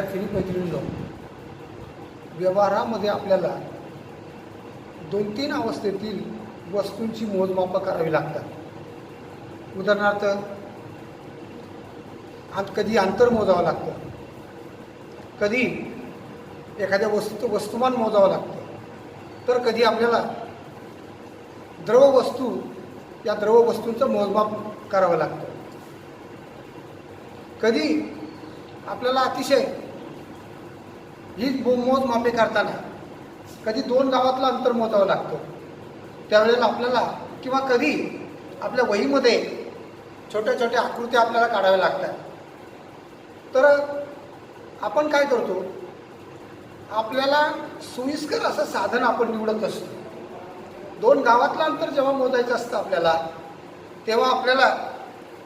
विद्यार्थिनी मैत्रिणींनो व्यवहारामध्ये आपल्याला दोन तीन अवस्थेतील वस्तूंची मोजमापं करावी लागतात. उदाहरणार्थ आत कधी अंतर मोजावं लागतं. कधी एखाद्या वस्तूचं वस्तुमान मोजावं लागतं. तर कधी आपल्याला द्रव वस्तू या द्रव वस्तूंचं मोजमाप करावं लागतं. कधी आपल्याला अतिशय ही मो- मोजमापे करताना कधी दोन गावातला अंतर मोजावं लागतं. त्यावेळेला आपल्याला किंवा कधी आपल्या वहीमध्ये छोट्या छोट्या आकृत्या आपल्याला काढाव्या लागतात. तर आपण काय करतो? आपल्याला सोयीस्कर असं साधन आपण निवडत असतो. दोन गावातलं अंतर जेव्हा मोजायचं असतं आपल्याला तेव्हा आपल्याला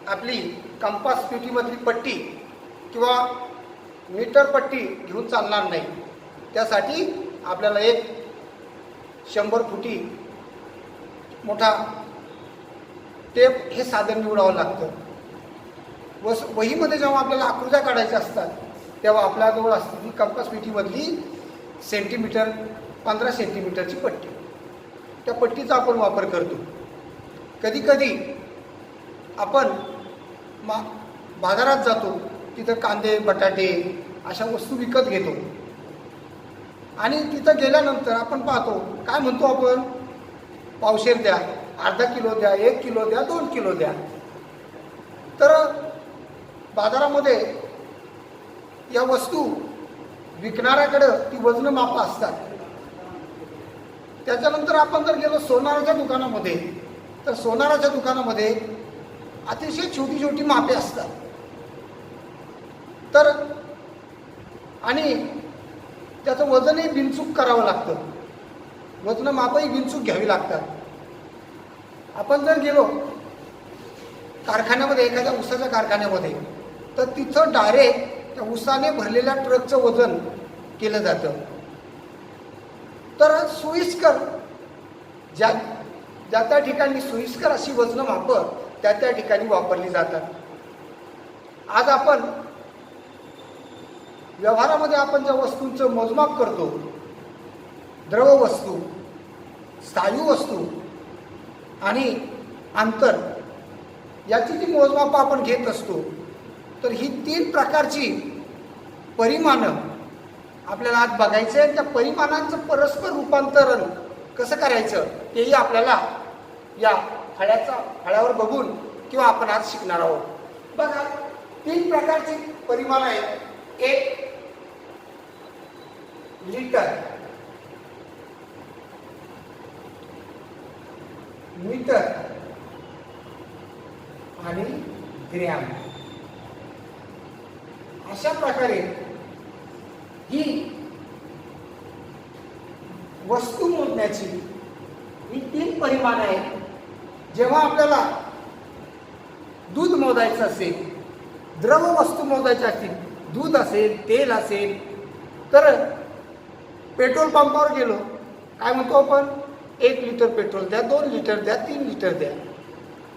आपली कंपास पेटीमधली पट्टी किंवा मीटर पट्टी घेऊन चालणार नाही. त्यासाठी आपल्याला एक शंभर फुटी मोठा टेप हे साधन निवडावं लागतं. वस वहीमध्ये जेव्हा आपल्याला आकृत्या काढायच्या असतात तेव्हा आपल्याजवळ असते ती कंपास सेंटीमीटर पंधरा सेंटीमीटरची पट्टी. त्या पट्टीचा आपण वापर करतो. कधीकधी आपण मा बाजारात जातो तिथं कांदे बटाटे अशा वस्तू विकत घेतो. आणि तिथं गेल्यानंतर आपण पाहतो काय म्हणतो आपण? पावशेर द्या अर्धा किलो द्या एक किलो द्या दोन किलो द्या. तर बाजारामध्ये या वस्तू विकणाऱ्याकडं ती वजन माप असतात. त्याच्यानंतर आपण जर गेलो सोनाराच्या दुकानामध्ये तर सोनाराच्या दुकानामध्ये अतिशय छोटी छोटी मापे असतात. तर आणि त्याचं वजनही बिनचूक करावं लागतं. वजन मापही बिनचूक घ्यावी लागतात. आपण जर गेलो कारखान्यामध्ये एखाद्या ऊसाच्या कारखान्यामध्ये तर तिथं डायरेक्ट त्या ऊसाने भरलेल्या ट्रकचं वजन केलं जातं. तर सोयीस्कर ज्या ज्या त्या ठिकाणी सोयीस्कर अशी वजनं मापं त्या त्या ठिकाणी वापरली जातात. आज आपण व्यवहारामध्ये आपण ज्या वस्तूंचं मोजमाप करतो द्रव वस्तू स्थायू वस्तू आणि अंतर याची जी मोजमापं आपण घेत असतो तर ही तीन प्रकारची परिमाणं आपल्याला आज बघायचं आहे त्या परिमाणांचं परस्पर रूपांतरण कसं करायचं तेही आपल्याला या फळ्याचा फळ्यावर बघून किंवा आपण आज शिकणार आहोत. बघा तीन प्रकारची परिमाण आहेत. एक लिटर. मीटर आणि ग्रॅम. अशा प्रकारे ही वस्तू मोजण्याची ही तीन परिमाण आहेत जेव्हा आपल्याला दूध मोजायचं असेल द्रव वस्तू मोजायच्या असतील दूध असेल तेल असेल तर पेट्रोल पंपावर गेलो. काय म्हणतो आपण? एक लिटर पेट्रोल द्या दोन लिटर द्या तीन लिटर द्या.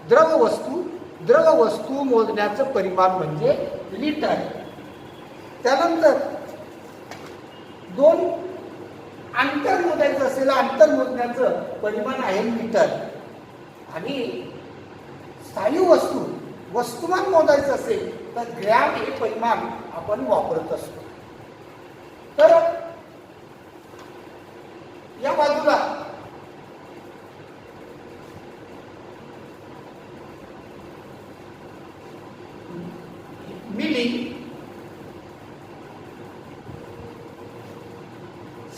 द्रव वस्तू द्रव वस्तू मोजण्याचं परिमाण म्हणजे लिटर. त्यानंतर दोन अंतर मोजायचं असेल अंतर मोजण्याचं परिमाण आहे मीटर आणि स्थायू वस्तू वस्तुमान मोजायचं असेल तर ग्रॅम हे परिमाण आपण वापरत असतो. तर या बाजूला मिली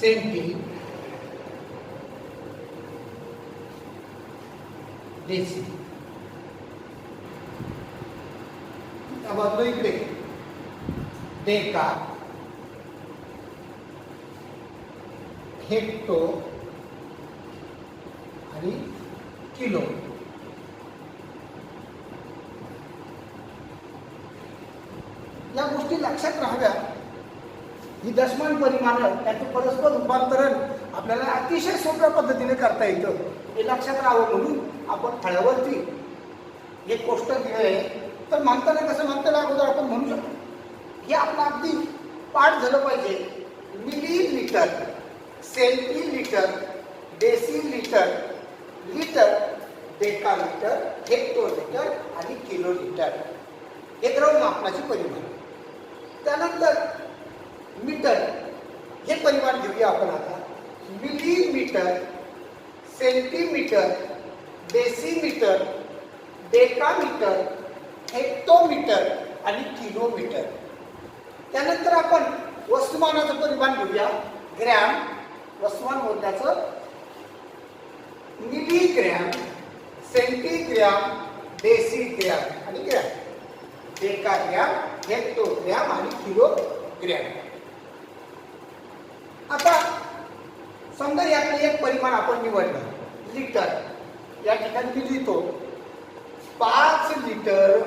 सेंटी देसी त्या इकडे डेका हेक्टो आणि किलो या गोष्टी लक्षात राहाव्या ही दशमान परिमाणं त्याचं परस्पर रूपांतरण आपल्याला अतिशय सोप्या पद्धतीने करता येतं. हे लक्षात राहावं म्हणून आपण फळ्यावरती हे कोष्टक दिलं आहे. तर म्हणताना कसं म्हणताना अगोदर आपण म्हणू शकतो. हे आपलं अगदी पाठ झालं पाहिजे. Millilitre centilitre decilitre litre decalitre hectolitre आणि किलो लिटर हे द्रव्यमापनाचे परिमाण. त्यानंतर मीटर. हे परिमाण घेऊया आपण आता. Millimetre centimetre decimetre decametre hectometre आणि किलोमीटर. त्यानंतर आपण वस्तुमानाचं परिमाण घेऊया. ग्रॅम वस्तुमान मोजण्याचं. मिलीग्रॅम सेंटीग्रॅम डेसिग्रॅम आणि ग्रॅम. डेकाग्रॅम हेक्टोग्रॅम आणि किलोग्रॅम आता समजा यातलं एक परिमाण आपण निवडलं. लिटर. या ठिकाणी मी लिहितो पाच लिटर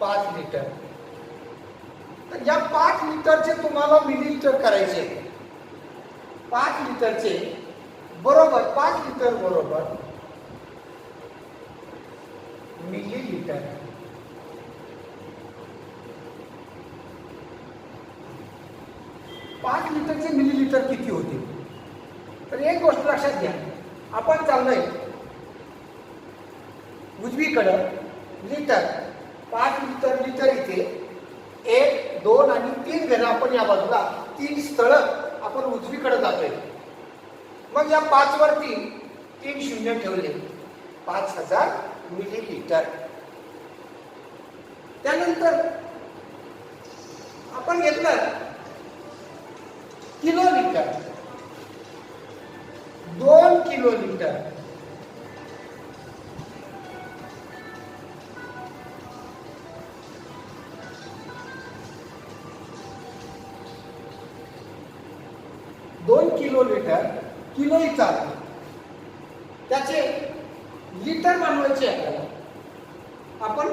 पाच लिटर. तर या पाच लिटरचे तुम्हाला मिलीलिटर करायचे. पाच लिटरचे बरोबर पाच लिटर बरोबर मिलीलिटर. पाच लिटरचे मिलीलिटर किती होते? तर एक गोष्ट लक्षात घ्या. आपण चाललोय. उजवीकडं लिटर पाच लिटर लिटर इथे एक दोन आणि तीन घरं आपण या बाजूला तीन स्थळं आपण उजवीकडे जातोय. मग या पाचवर तीन तीन शून्य ठेवले. पाच हजार मिलीलिटर त्यानंतर आपण घेतलं. Kilolitre. दोन किलो लिटर. दोन किलो लिटर किलो त्याचे लिटर बनवायचे आपल्याला आपण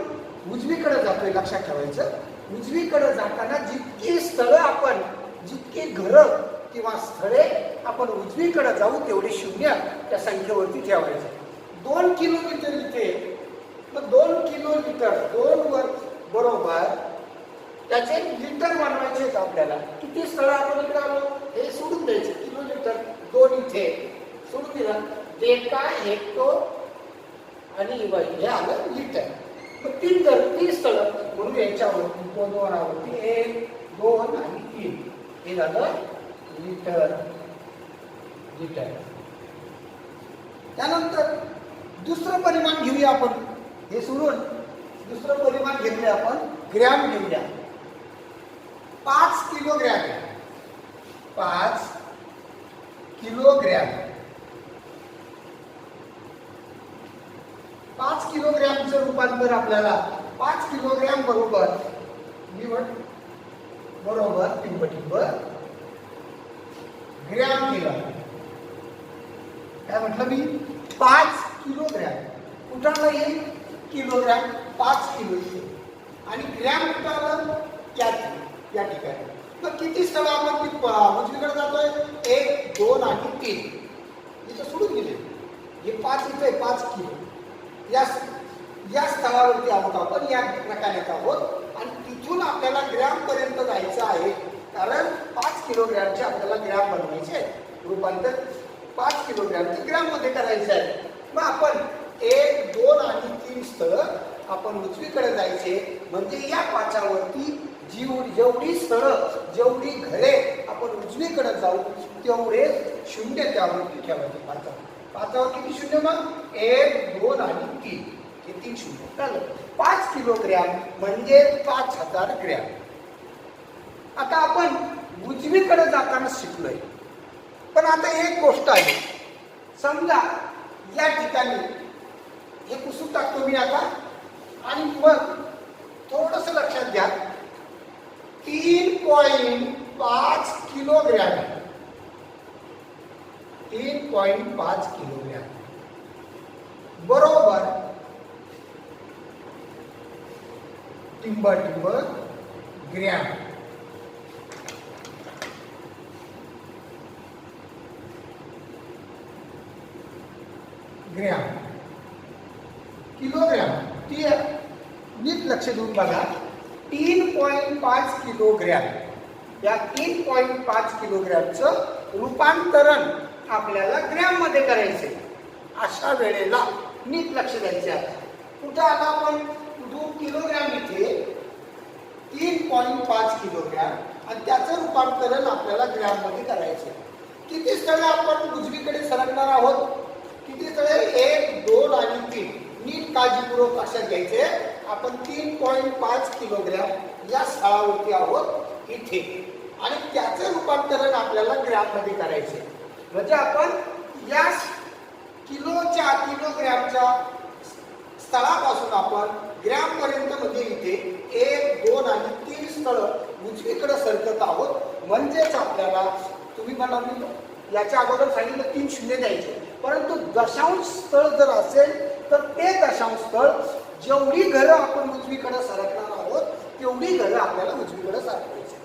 उजवीकडे जातोय लक्षात ठेवायचं. उजवीकडे जाताना जितकी स्थळं आपण जितकी घरं किंवा स्थळे आपण उजवीकडे जाऊ तेवढे शून्य त्या संख्येवरती ठेवायचं. दोन किलोमीटर इथे मग दोन किलोमीटर दोन वर बरोबर त्याचे लिटर बनवायचे आहेत आपल्याला. किती स्थळं आपण इकडे आलो? हे सोडून द्यायचे. किलोमीटर दोन इथे. सोडून दिला. डेका हेक्टो आणि हे आलं लिटर. मग तीन जर तीन स्थळं म्हणून याच्यावरती दोनवरावरती एक दोन आणि तीन. हे झालं लिटर लिटर त्यानंतर दुसरं परिमाण घेऊया आपण. हे सोडून दुसरं परिमाण घेतले आपण ग्रॅम घेऊया. पाच किलोग्रॅम. पाच किलोग्रॅम. पाच किलोग्रॅमचं रूपांतर आपल्याला पाच किलोग्रॅम बरोबर निवड बरोबर टिंब ग्रॅम केला. काय म्हटलं मी? पाच किलोग्रॅम. कुठाला येईल? किलोग्रॅम पाच किलो येईल. आणि ग्रॅम कुठं आलं या ठिकाणी. मग किती स्थळ आपण उजवीकडे जातोय? एक दोन आणि तीन. इथं सोडून गेले हे पाच इथं आहे पाच किलो. या या स्थळावरती आहोत आपण या प्रकारे आहोत. आणि तिथून आपल्याला ग्रॅम पर्यंत जायचं आहे. कारण पाच किलोग्रॅमचे आपल्याला ग्रॅम बनवायचे आहेत. रूपांतर पाच किलोग्रॅमचे ग्रॅममध्ये करायचं आहे. मग आपण एक दोन आणि तीन स्थळ आपण उजवीकडे जायचे. म्हणजे या पाचावरती जीव जेवढी स्थळं जेवढी घरे आपण उजवीकडे जाऊ तेवढे शून्य त्यावरती ठेवायचे पाचावर पाचावर किती शून्य मग? एक दोन आणि तीन शून्य झालं पाच किलोग्रॅम म्हणजे पाच हजार ग्रॅम. आता आपण उजवीकडे जाताना शिकलोय. पण आता एक गोष्ट आहे. समजा या ठिकाणी हे पुसून टाकतो मी आता. आणि मग थोडस लक्षात घ्या. तीन पॉईंट पाच किलोग्रॅम. तीन पॉईंट पाच किलोग्रॅम बरोबर टिंबर टिंबर ग्रॅम ग्रॅम किलोग्रॅम ती नीट लक्ष देऊन बघा. तीन पॉईंट पाच किलोग्रॅम या तीन पॉईंट पाच किलोग्रॅमचं रूपांतरण आपल्याला ग्रॅममध्ये करायचे अशा वेळेला नीट लक्ष द्यायचे आहे. कुठं आता आपण? दोन किलोग्रॅम इथे तीन पॉईंट पाच किलोग्रॅम आणि त्याचं रूपांतरण आपल्याला ग्रॅममध्ये करायचे किती स्थळे आपण उजवीकडे सरकणार आहोत? किती स्थळे? एक दोन आणि तीन. नीट काळजीपूर्वक लक्षात घ्यायचे. आपण तीन पॉईंट पाच किलोग्रॅम या स्थळावरती आहोत इथे. आणि त्याचं रूपांतरण आपल्याला ग्रॅममध्ये करायचे म्हणजे आपण या किलोच्या किलोग्रॅमच्या स्थळापासून आपण ग्रॅमपर्यंत म्हणजे इथे एक दोन आणि तीन स्थळ उजवीकडे सरकत आहोत. म्हणजेच आपल्याला तुम्ही म्हणाल याच्या अगोदर सांगितलं तीन शून्य द्यायचे. परंतु दशांश स्थळ जर असेल तर ते दशांश स्थळ जेवढी घरं आपण उजवीकडे सरकणार आहोत तेवढी घरं आपल्याला उजवीकडे सरकवायची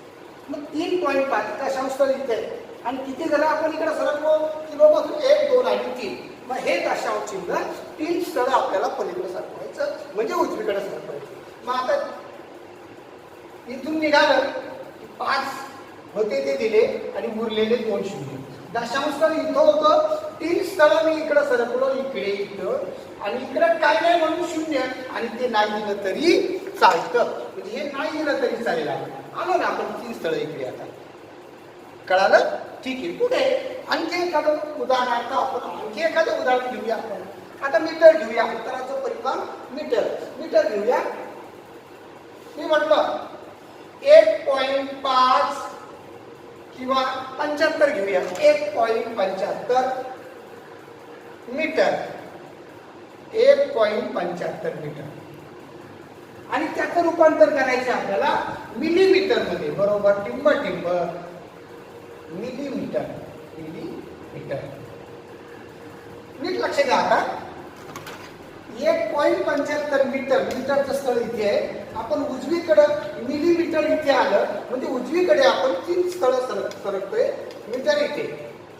मग तीन पॉईंट पाच दशांश स्थळ इथे आणि किती घरं आपण इकडे सरकलो किलोपासून एक दोन आणि तीन. मग हे दशांश चिन्ह तीन स्थळ आपल्याला पलीकडे म्हणजे उजवीकडे मग आता इथून निघालं पाच होते ते दिले आणि उरलेले दोन शून्य. दशांश स्थळ इथं होतं तीन स्थळ मी इकडं सरकलो इकडे इथं. आणि इकडं काय नाही म्हणून शून्य. आणि ते नाही दिलं तरी चालतं. म्हणजे हे नाही दिलं तरी चालेल आलो ना आपण तीन स्थळ इकडे आता. कळालं? ठीक आहे. पुढे आणखी एखादं उदाहरणार्थ आपण आणखी एखादं उदाहरण घेऊया आपण. आता मीटर घेऊया. अंतराचं परिमाण मीटर. मीटर घेऊया. मी म्हटलं एक पॉईंट पाच किंवा पंच्याहत्तर घेऊया. एक पॉईंट पंच्याहत्तर मीटर. एक पॉईंट पंच्याहत्तर मीटर. आणि त्याचं रूपांतर करायचं आपल्याला मिलीमीटरमध्ये बरोबर? टिंब टिंब. मिलीमीटर मिलीमीटर नीट लक्ष द्या आता. एक पॉईंट पंच्याहत्तर मीटर मीटरचं स्थळ इथे आहे. आपण उजवीकडं मिलीमीटर इथे आलं म्हणजे उजवीकडे आपण तीन स्थळ सरक सरकतोय. मीटर इथे.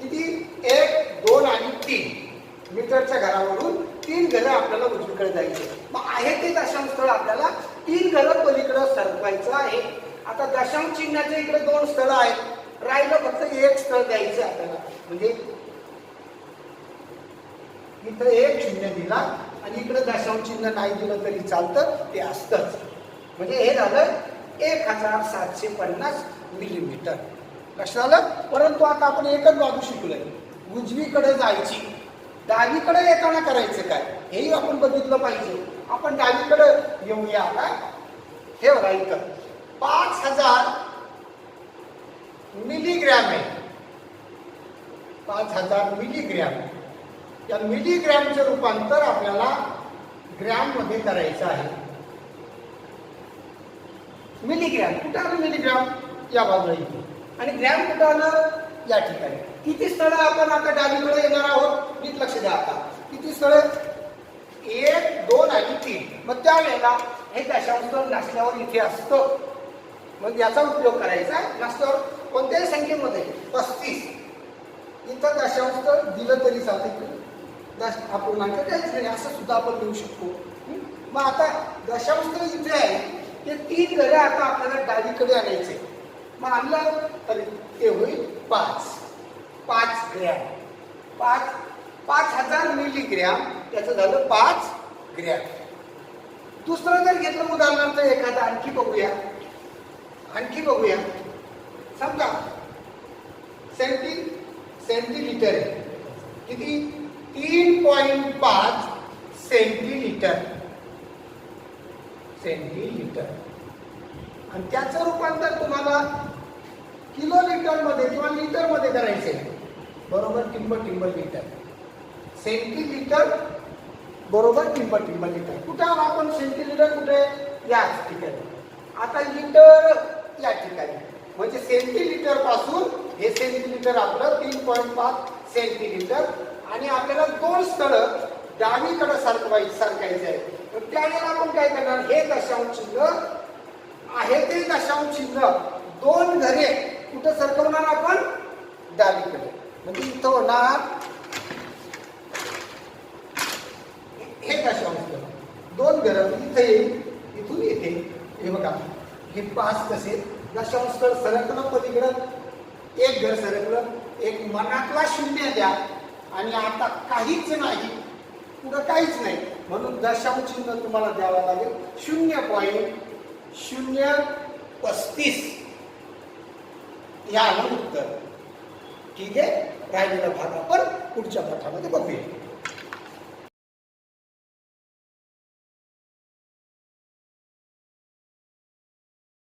किती? एक दोन आणि तीन. मीटरच्या घरावरून तीन घरं आपल्याला उजवीकडे जायचे. मग आहे ते दशांश स्थळ आपल्याला तीन घरं पलीकडं सरकवायचं आहे. आता दशांश चिन्हाच्या इकडे दोन स्थळ आहेत. राहिलं फक्त एक स्थळ द्यायचं आपल्याला. म्हणजे इथं एक शून्य दिला आणि इकडं दशांश चिन्ह नाही दिलं तरी चालतं ते असतंच. म्हणजे हे झालं एक हजार सातशे पन्नास मिलीमीटर कसं झालं परंतु आता आपण एकच बाजू शिकलोय. उजवीकडे जायची. डावीकडे येताना करायचं काय? हेही आपण बघितलं पाहिजे. आपण डावीकडे येऊया आता. हे बघा इथं. पाच हजार मिलीग्रॅम आहे. पाच हजार मिलीग्रॅम या मिलीग्रॅमचं रूपांतर आपल्याला ग्रॅममध्ये करायचं आहे. मिलीग्रॅम. कुठं आलं मिलीग्रॅम? या बाजूला इथे. आणि ग्रॅम कुठं आलं? या ठिकाणी. किती स्थळं आपण आता डावीकडे येणार आहोत? नीट लक्ष द्या आता. किती स्थळं? एक दोन आणि तीन. मग त्यावेळेला हे दशांश नाचल्यावर इथे असतं. मग याचा उपयोग करायचा नसल्यावर कोणत्याही संख्येमध्ये पस्तीस. इथं दशांश दिलं तरी चालतं दश अपूर्णांक द्यायचं नाही असं सुद्धा आपण लिहू शकतो. मग आता दशांश इथे आहे. ते तीन घरे आता आपल्याला डावीकडे आणायचे मग आणलं तर ते होईल पाच. पाच ग्रॅम. पाच पाच हजार मिलीग्रॅम. त्याचं झालं पाच ग्रॅम. दुसरं जर घेतलं उदाहरणार्थ एखादा आणखी बघूया. आणखी बघूया. समजा सेंटी सेंटीलिटर आहे. किती? तीन पॉईंट पाच सेंटीलिटर सेंटीलिटर आणि त्याचं रूपांतर तुम्हाला किलो लिटरमध्ये किंवा लिटरमध्ये करायचे बरोबर टिंब टिंब लिटर. सेंटीलिटर बरोबर टिंब टिंब लिटर. कुठे आलो आपण सेंटीलिटर कुठे? याच ठिकाणी. आता लिटर या ठिकाणी. म्हणजे सेंटीलिटरपासून हे सेंटीलिटर आपलं तीन पॉईंट पाच सेंटीमीटर आणि आपल्याला दोन स्थळ डावीकडे सरकवाय सरकायचे आहे तर त्यावेळेला आपण काय करणार? हे दशांश चिन्ह आहे ते दशांश चिन्ह. दोन घरे कुठं सरकवणार आपण? डावीकडे. म्हणजे इथं होणार हे दशांश दोन घरं इथे येईल इथून येते. हे बघा. हे पाच तसे दशांश स्थळ सरकलं पलीकडं. एक घर सरकलं एक मनातला शून्य द्या आणि आता काहीच नाही पुढं काहीच नाही. म्हणून दशांश चिन्ह तुम्हाला द्यावं लागेल. शून्य पॉईंट शून्य पस्तीस. या आलं उत्तर. ठीक आहे? राहिलेला भाग आपण पुढच्या पाठामध्ये बघूया.